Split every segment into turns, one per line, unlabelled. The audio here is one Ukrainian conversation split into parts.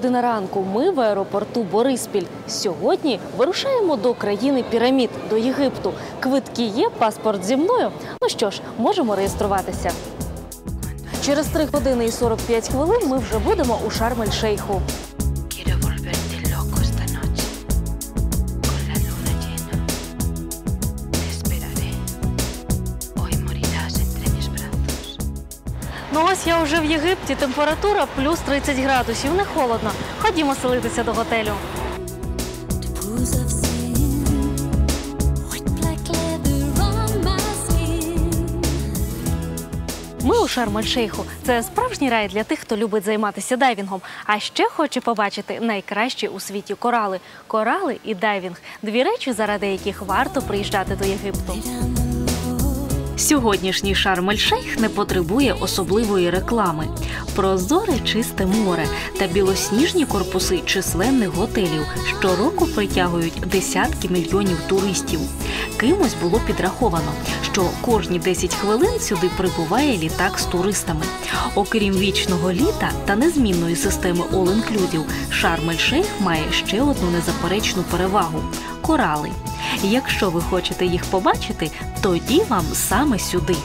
Година ранку. Ми в аеропорту Бориспіль. Сьогодні вирушаємо до країни пірамід, до Єгипту. Квитки є, паспорт зі мною. Ну що ж, можемо реєструватися. Через 3 години і 45 хвилин ми вже будемо у Шарм-ель-Шейху. Ну ось я вже в Єгипті. Температура плюс 30 градусів. Не холодно. Ходімо селитися до готелю. Ми у Шарм-ель-Шейху. Це справжній рай для тих, хто любить займатися дайвінгом. А ще хоче побачити найкращі у світі корали. Корали і дайвінг дві речі, заради яких варто приїжджати до Єгипту. Сьогоднішній Шарм-ель-Шейх не потребує особливої реклами. Прозоре чисте море та білосніжні корпуси численних готелів щороку притягують десятки мільйонів туристів. Кимось було підраховано, що кожні 10 хвилин сюди прибуває літак з туристами. Окрім вічного літа та незмінної системи all-inclusive, Шарм-ель-Шейх має ще одну незаперечну перевагу корали. Якщо ви хочете їх побачити, тоді вам саме сюди.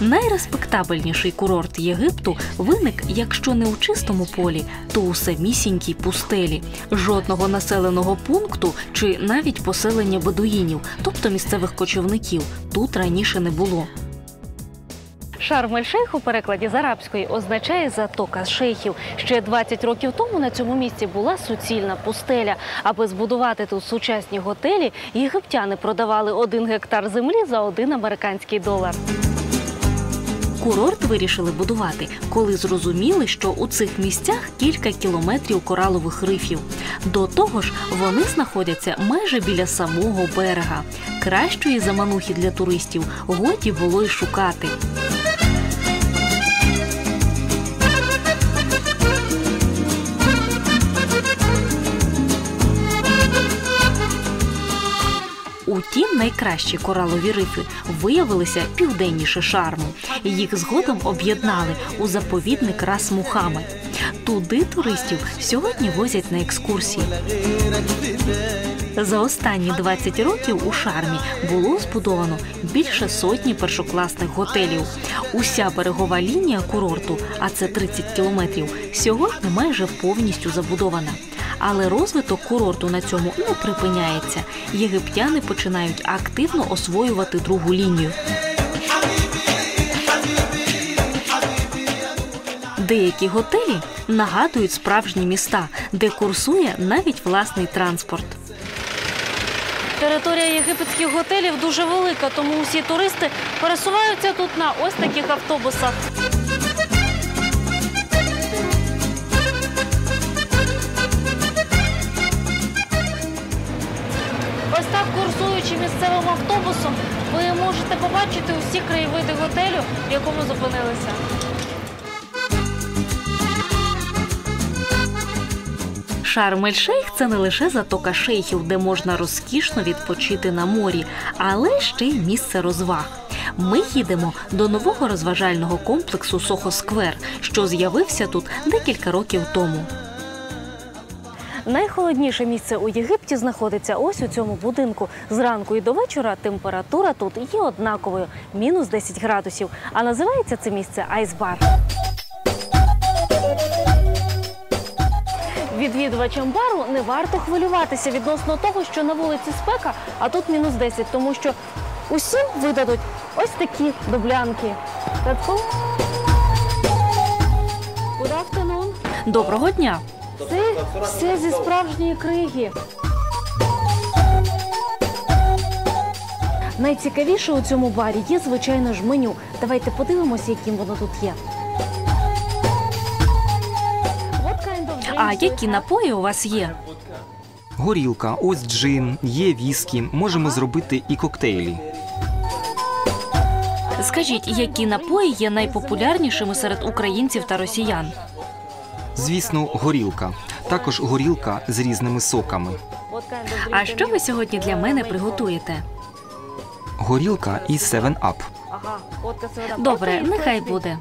Найреспектабельніший курорт Єгипту виник, якщо не у чистому полі, то у самісінькій пустелі. Жодного населеного пункту чи навіть поселення бедуїнів, тобто місцевих кочівників, тут раніше не було. Шарм-ель-Шейх у перекладі з арабської означає затока шейхів. Ще 20 років тому на цьому місці була суцільна пустеля. Аби збудувати тут сучасні готелі, єгиптяни продавали один гектар землі за один американський долар. Курорт вирішили будувати, коли зрозуміли, що у цих місцях кілька кілометрів коралових рифів. До того ж, вони знаходяться майже біля самого берега. Кращої заманухи для туристів годі було й шукати. Утім, найкращі коралові рифи виявилися південніше шарму. Їх згодом об'єднали у заповідник Рас Мухаммед. Туди туристів сьогодні возять на екскурсії. За останні 20 років у шармі було збудовано більше сотні першокласних готелів. Уся берегова лінія курорту, а це 30 кілометрів, сьогодні майже повністю забудована. Але розвиток курорту на цьому не припиняється. Єгиптяни починають активно освоювати другу лінію. Деякі готелі нагадують справжні міста, де курсує навіть власний транспорт. Територія єгипетських готелів дуже велика, тому усі туристи пересуваються тут на ось таких автобусах. Автобусом, ви можете побачити усі краєвиди готелю, в якому зупинилися. Шарм-ель-Шейх – це не лише затока шейхів, де можна розкішно відпочити на морі, але ще й місце розваг. Ми їдемо до нового розважального комплексу Сохо Сквер, що з'явився тут декілька років тому. Найхолодніше місце у Єгипті знаходиться ось у цьому будинку. Зранку і до вечора температура тут є однаковою мінус 10 градусів. А називається це місце Айсбар. Відвідувачам бару не варто хвилюватися відносно того, що на вулиці спека, а тут мінус 10, тому що усім видадуть ось такі дублянки. Good afternoon. Доброго дня. Це все зі справжньої криги. Найцікавіше у цьому барі є, звичайно ж, меню. Давайте подивимося, яким воно тут є.
А які напої у вас є?
Горілка, ось джин, є віскі, можемо зробити і коктейлі.
Скажіть, які напої є найпопулярнішими серед українців та росіян?
Звісно, горілка. Також горілка з різними соками.
А що ви сьогодні для мене приготуєте?
горілка і 7 Up.
Добре, нехай буде.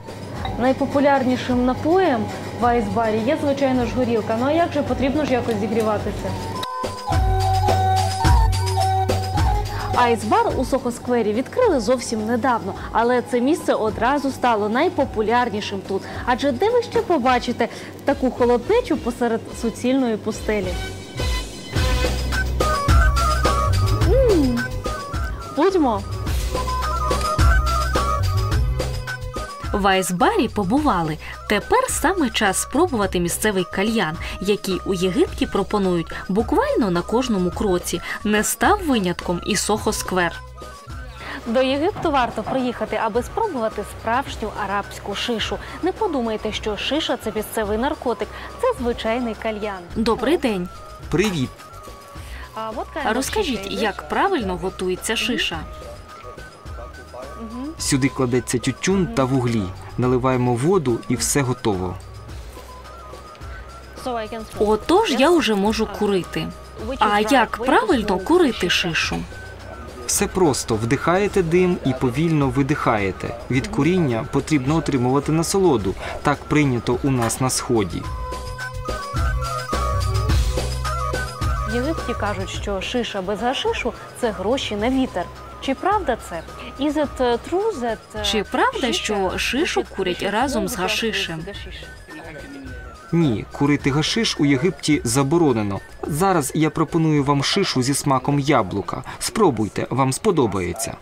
Найпопулярнішим напоєм в айсбарі є, звичайно ж, горілка. Ну а як же потрібно ж якось зігріватися? Айсбар у Сохо-сквері відкрили зовсім недавно, але це місце одразу стало найпопулярнішим тут. Адже де ви ще побачите таку холоднечу посеред суцільної пустелі? Будьмо.
В айсбарі побували. Тепер саме час спробувати місцевий кальян, який у Єгипті пропонують буквально на кожному кроці. Не став винятком і Сохо-сквер.
До Єгипту варто приїхати, аби спробувати справжню арабську шишу. Не подумайте, що шиша це місцевий наркотик, це звичайний кальян.
Добрий день.
Привіт!
Розкажіть, як правильно готується шиша?
Сюди кладеться тютюн та вуглі. Наливаємо воду і все готово.
Отож я вже можу курити. А як правильно курити шишу?
Все просто вдихаєте дим і повільно видихаєте. Від куріння потрібно отримувати насолоду. Так прийнято у нас на сході.
Єгипті кажуть, що шиша без гашишу це гроші на вітер. Чи правда це? Is it true that, uh,
Чи правда, що шишу курять разом з гашишем?
Ні, курити гашиш у Єгипті заборонено. Зараз я пропоную вам шишу зі смаком яблука. Спробуйте, вам сподобається.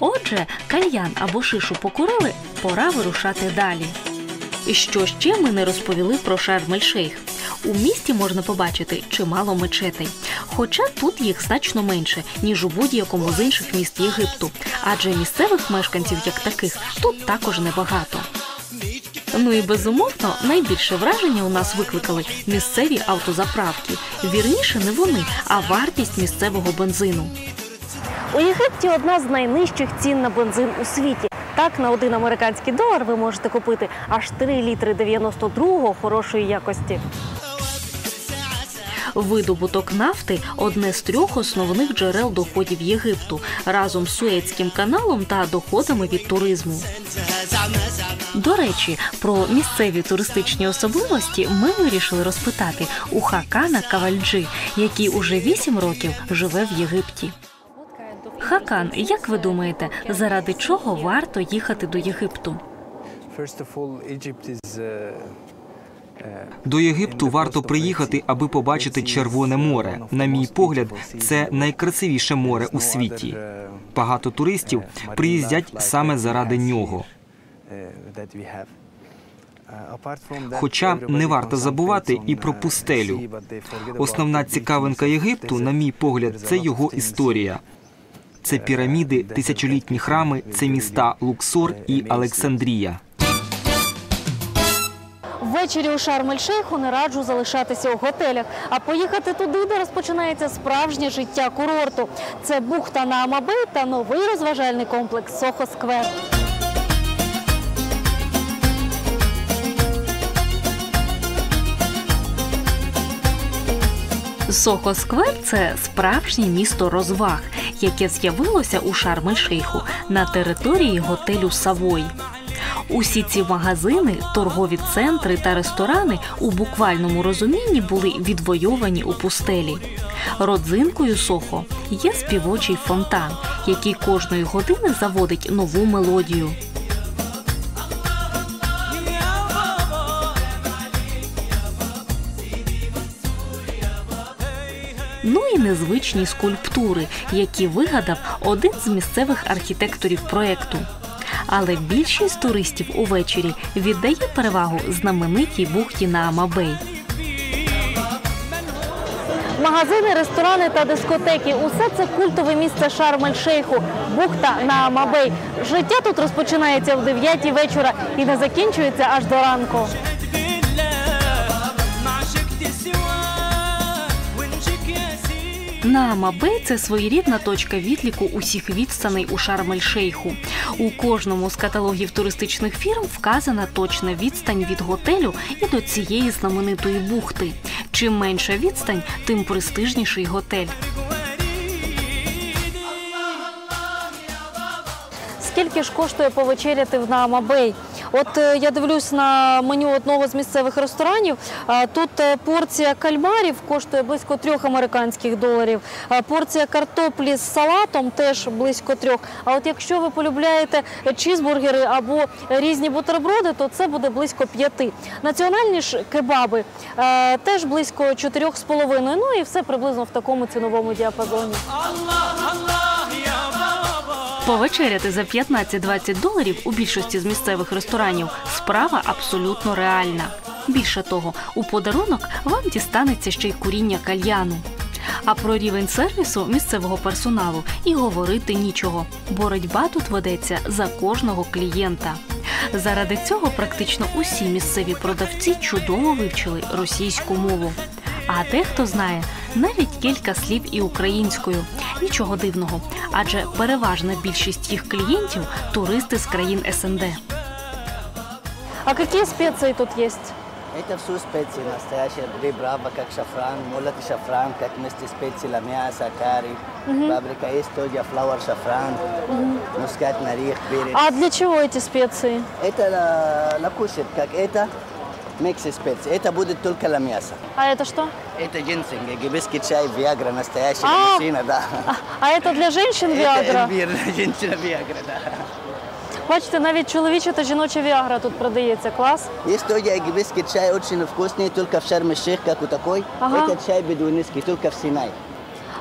Отже, кальян або шишу покурили, пора вирушати далі. Що ще ми не розповіли про Шарм-ель-Шейх? У місті можна побачити чимало мечетей, хоча тут їх значно менше, ніж у будь-якому з інших міст Єгипту, адже місцевих мешканців як таких тут також небагато. Ну і безумовно, найбільше враження у нас викликали місцеві автозаправки. Вірніше не вони, а вартість місцевого бензину.
У Єгипті одна з найнижчих цін на бензин у світі. Так, на один американський долар ви можете купити аж 3 літри 92-го хорошої якості.
Видобуток нафти одне з трьох основних джерел доходів Єгипту разом з Суецьким каналом та доходами від туризму. До речі, про місцеві туристичні особливості ми вирішили розпитати у Хакана Кавальджи, який уже 8 років живе в Єгипті. Хакан, як ви думаєте, заради чого варто їхати до Єгипту?
Is uh,
До Єгипту варто приїхати, аби побачити Червоне море. На мій погляд, це найкрасивіше море у світі. Багато туристів приїздять саме заради нього.
Хоча не варто забувати і про пустелю.
Основна цікавинка Єгипту, на мій погляд, це його історія. Це піраміди, тисячолітні храми, це міста Луксор і Олександрія.
Ввечері у Шарм-ель-Шейху не раджу залишатися у готелях, а поїхати туди, де розпочинається справжнє життя курорту. Це бухта на амаби та новий розважальний комплекс Сохо Сквер.
Сохо Сквер це справжнє місто розваг, яке з'явилося у Шарм-ель-Шейху на території готелю Савой. Усі ці магазини, торгові центри та ресторани у буквальному розумінні були відвойовані у пустелі. Родзинкою Сохо є співочий фонтан, який кожної години заводить нову мелодію. Незвичні скульптури, які вигадав один з місцевих архітекторів проекту. Але більшість туристів увечері віддає перевагу знаменитій бухті на Амабей.
Магазини, ресторани та дискотеки усе це культове місце Шарм-ель-Шейху, бухта на Амабей. Життя тут розпочинається в 9 вечора і не закінчується аж до ранку.
На Амабей це своєрідна точка відліку усіх відстаней у Шарм-ель-Шейху. У кожному з каталогів туристичних фірм вказана точна відстань від готелю і до цієї знаменитої бухти. Чим менша відстань, тим престижніший готель.
скільки ж коштує повечеряти на Мабей? От е, я дивлюсь на меню одного з місцевих ресторанів. Тут е, порція кальмарів коштує близько трьох американських доларів. Порція картоплі з салатом теж близько трьох. А от якщо ви полюбляєте чізбургери або різні бутерброди, то це буде близько п'яти. Національні ж кебаби е, теж близько чотирьох з половиною. Ну і все приблизно в такому ціновому діапазоні.
Повечеряти за 15-20 доларів у більшості з місцевих ресторанів справа абсолютно реальна. Більше того, у подарунок вам дістанеться ще й куріння кальяну. А про рівень сервісу місцевого персоналу і говорити нічого. Боротьба тут ведеться за кожного клієнта. Заради цього практично усі місцеві продавці чудово вивчили російську мову. А дехто знає навіть кілька слів і українською. Нічого дивного, адже переважна більшість їх клієнтів туристи з країн СНД.
А які спеції тут є?
Это все специи настоящие, ребраба, как шафран, молотый шафран, как вместе специи ламяса, карри, паприка, есть тоже флауэр шафран, мускатный орех, перец.
А для чего эти специи?
Это на, на кушать, как это, микс специй. Это будет только ламяса.
А это что?
Это гинсинг, гибиский чай, виагра, настоящая
А.
мужчина, да.
А, а это для женщин
Это
Віагра?
имбирь, женщина виагра, да.
Бачите, навіть чоловіча та жіноча Віагра тут продається. Клас.
Есть тоже гибиский чай, очень вкусный, только в Шарм-Шейх, как у такой.
Ага.
Это чай бедуинский, только в Синай.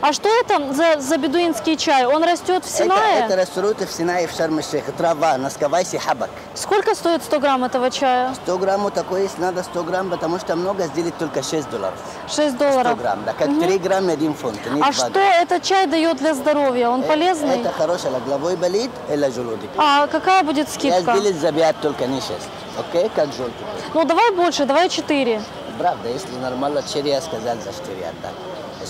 А что это за, за бедуинский чай? Он растет в Синае?
Это, это растут в Синае, в Шарм-Шейх. Трава, наскавайся, хабак.
Сколько стоит 100 грамм этого чая?
100 грамм такой есть, надо 100 грамм, потому что много сделать только 6 долларов.
6
100
долларов.
грамм, да, как 3 грамма один фунт. не
А что
грамма.
этот чай дает для здоровья? Он
Э,
полезный?
Это хорошее, для головой болит или желудок.
А какая будет
Я
скидка?
сделать за 5, только не 6. Окей, как желтый.
Ну давай больше, давай 4.
Правда, если нормально 4, я сказал за 4 отдать.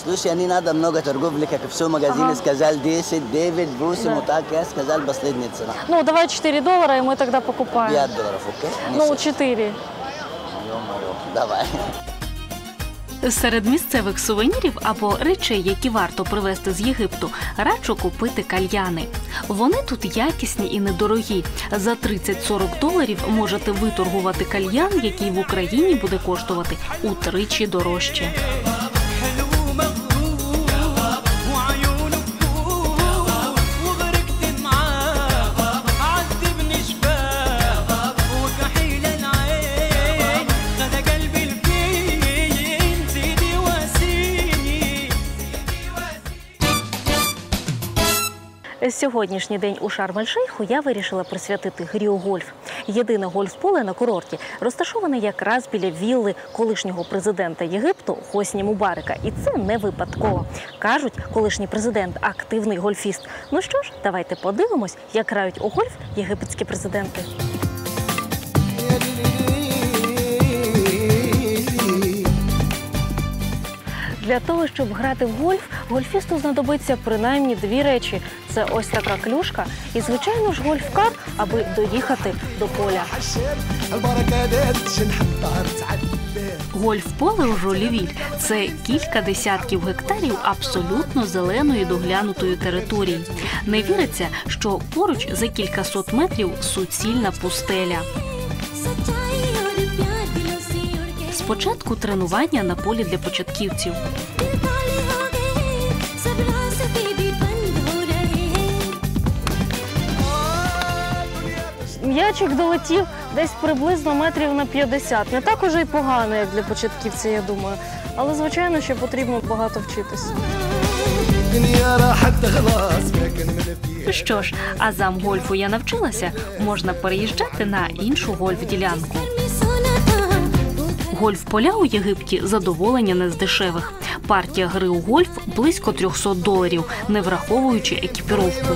Слушай, не надо много торговли, как все в магазине
Ага.
сказал 10, 9, 8,
Да.
вот так я сказал последняя цена.
Ну давай 4 доллара, и мы тогда покупаем.
5 долларов, окей? Не
Ну,
6.
4.
Ё-моё, Давай.
Серед місцевих сувенірів або речей, які варто привезти з Єгипту, раджу купити кальяни. Вони тут якісні і недорогі. За 30-40 доларів можете виторгувати кальян, який в Україні буде коштувати утричі дорожче. Сьогоднішній день у Шарм-ель-Шейху я вирішила присвятити грі у гольф. Єдине гольф-поле на курорті розташоване якраз біля вілли колишнього президента Єгипту Хосні Мубарика. І це не випадково. Кажуть, колишній президент активний гольфіст. Ну що ж, давайте подивимось, як грають у гольф єгипетські президенти. Для того, щоб грати в гольф, гольфісту знадобиться принаймні дві речі: це ось така клюшка і, звичайно ж, гольфкар, аби доїхати до поля. Гольф-поле у Жолівіль – це кілька десятків гектарів абсолютно зеленої доглянутої території. Не віриться, що поруч за кількасот метрів суцільна пустеля. Спочатку тренування на полі для початківців.
М'ячик долетів десь приблизно метрів на 50. Не так уже й погано, як для початківця, я думаю. Але, звичайно, ще потрібно багато вчитися.
Що ж, а зам гольфу я навчилася, можна переїжджати на іншу гольф-ділянку. Гольф-поля у Єгипті задоволення не з дешевих. Партія гри у гольф близько 300 доларів, не враховуючи екіпіровку.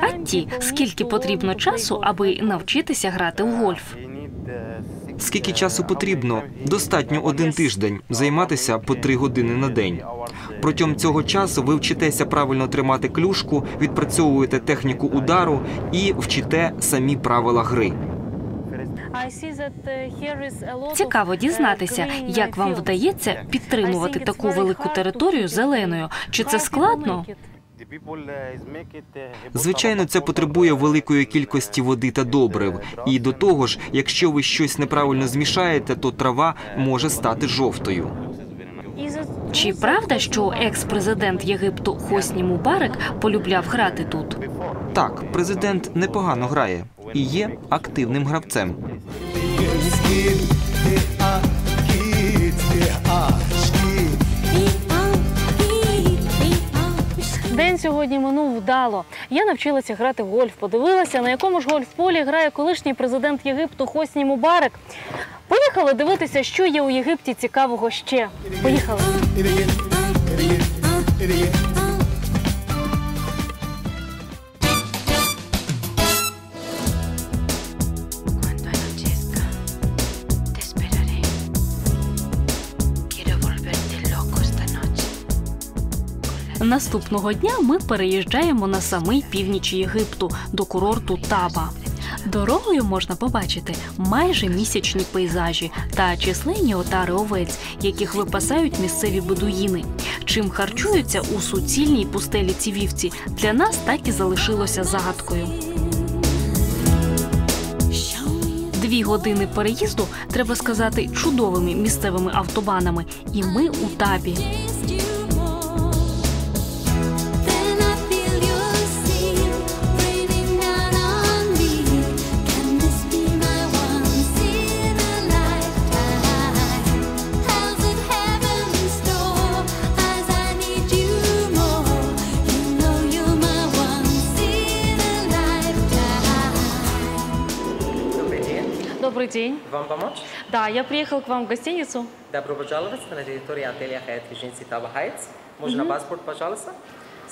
А ті, скільки потрібно часу, аби навчитися грати в гольф.
Скільки часу потрібно? Достатньо один тиждень займатися по три години на день. Протягом цього часу ви вчитеся правильно тримати клюшку, відпрацьовуєте техніку удару і вчите самі правила гри.
Цікаво дізнатися, як вам вдається підтримувати таку велику територію зеленою. Чи це складно?
Звичайно, це потребує великої кількості води та добрив. І до того ж, якщо ви щось неправильно змішаєте, то трава може стати жовтою.
Чи правда, що екс-президент Єгипту Хосні Мубарек полюбляв грати тут?
Так, президент непогано грає і є активним гравцем.
День сьогодні минув вдало. Я навчилася грати в гольф. Подивилася, на якому ж гольф-полі грає колишній президент Єгипту Хосні Мубарек. Поїхали дивитися, що є у Єгипті цікавого ще. Поїхали.
Наступного дня ми переїжджаємо на самий північ Єгипту до курорту Таба. Дорогою можна побачити майже місячні пейзажі та численні отари овець, яких випасають місцеві бедуїни. Чим харчуються у суцільній пустелі ці вівці, для нас так і залишилося загадкою. Дві години переїзду, треба сказати, чудовими місцевими автобанами, і ми у табі.
Вам помочь?
Да, я приехал к вам в гостиницу.
Добро пожаловать на территорию отеля Хаят Реженси Таба Хайтс. Можно паспорт, пожалуйста?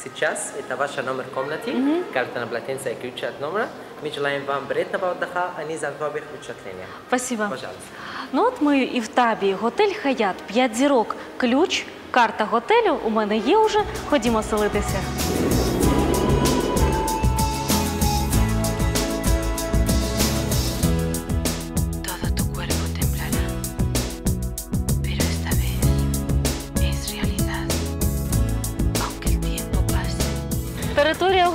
Сейчас это ваш номер комнаты, карта на полотенце и ключ от номера. Мы желаем вам приятного отдыха, а не забавных впечатления.
Спасибо.
Пожалуйста.
Ну от ми і в табі. Готель Хаят, 5 зірок. Ключ, карта готелю у мене є уже. Ходімо селитися.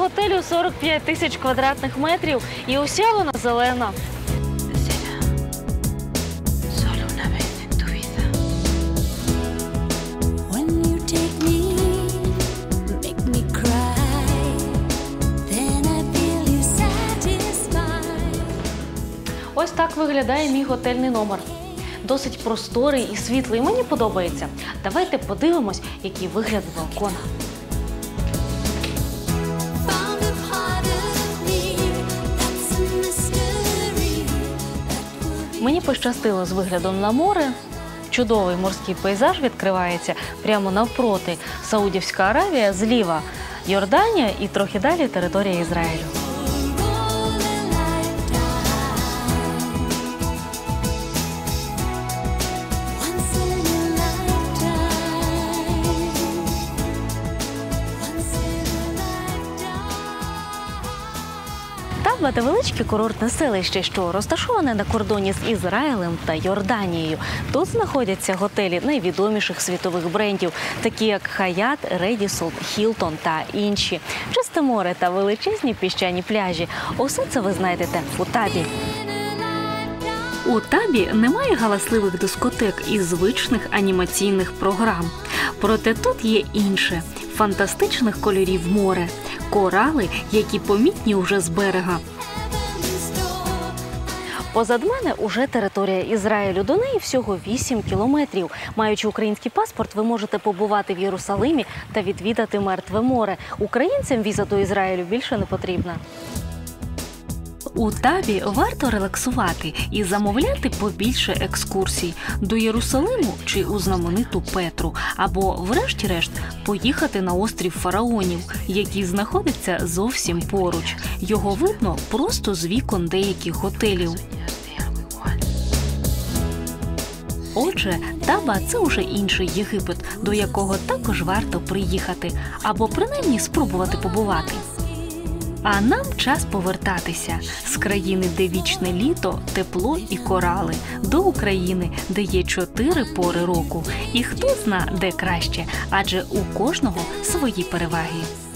Готелю 45 тисяч квадратних метрів і уся вона зелена. Ось так виглядає мій готельний номер. Досить просторий і світлий. Мені подобається. Давайте подивимось, який вигляд балкона. Мені пощастило з виглядом на море. Чудовий морський пейзаж відкривається прямо навпроти. Саудівська Аравія зліва, Йорданія і трохи далі територія Ізраїлю. Таба – невеличке курортне селище, що розташоване на кордоні з Ізраїлем та Йорданією. Тут знаходяться готелі найвідоміших світових брендів, такі як Хаят, Редісон, Хілтон та інші. Чисте море та величезні піщані пляжі. Усе це ви знайдете у табі.
У табі немає галасливих дискотек і звичних анімаційних програм. Проте тут є інше фантастичних кольорів море, корали, які помітні уже з берега.
Позад мене уже територія Ізраїлю. До неї всього 8 кілометрів. Маючи український паспорт, ви можете побувати в Єрусалимі та відвідати Мертве море. Українцям віза до Ізраїлю більше не потрібна.
У табі варто релаксувати і замовляти побільше екскурсій до Єрусалиму чи у знамениту Петру, або, врешті-решт, поїхати на острів фараонів, який знаходиться зовсім поруч. Його видно просто з вікон деяких готелів. Отже, таба це вже інший Єгипет, до якого також варто приїхати, або принаймні спробувати побувати. А нам час повертатися з країни, де вічне літо, тепло і корали, до України, де є чотири пори року. І хто зна, де краще, адже у кожного свої переваги.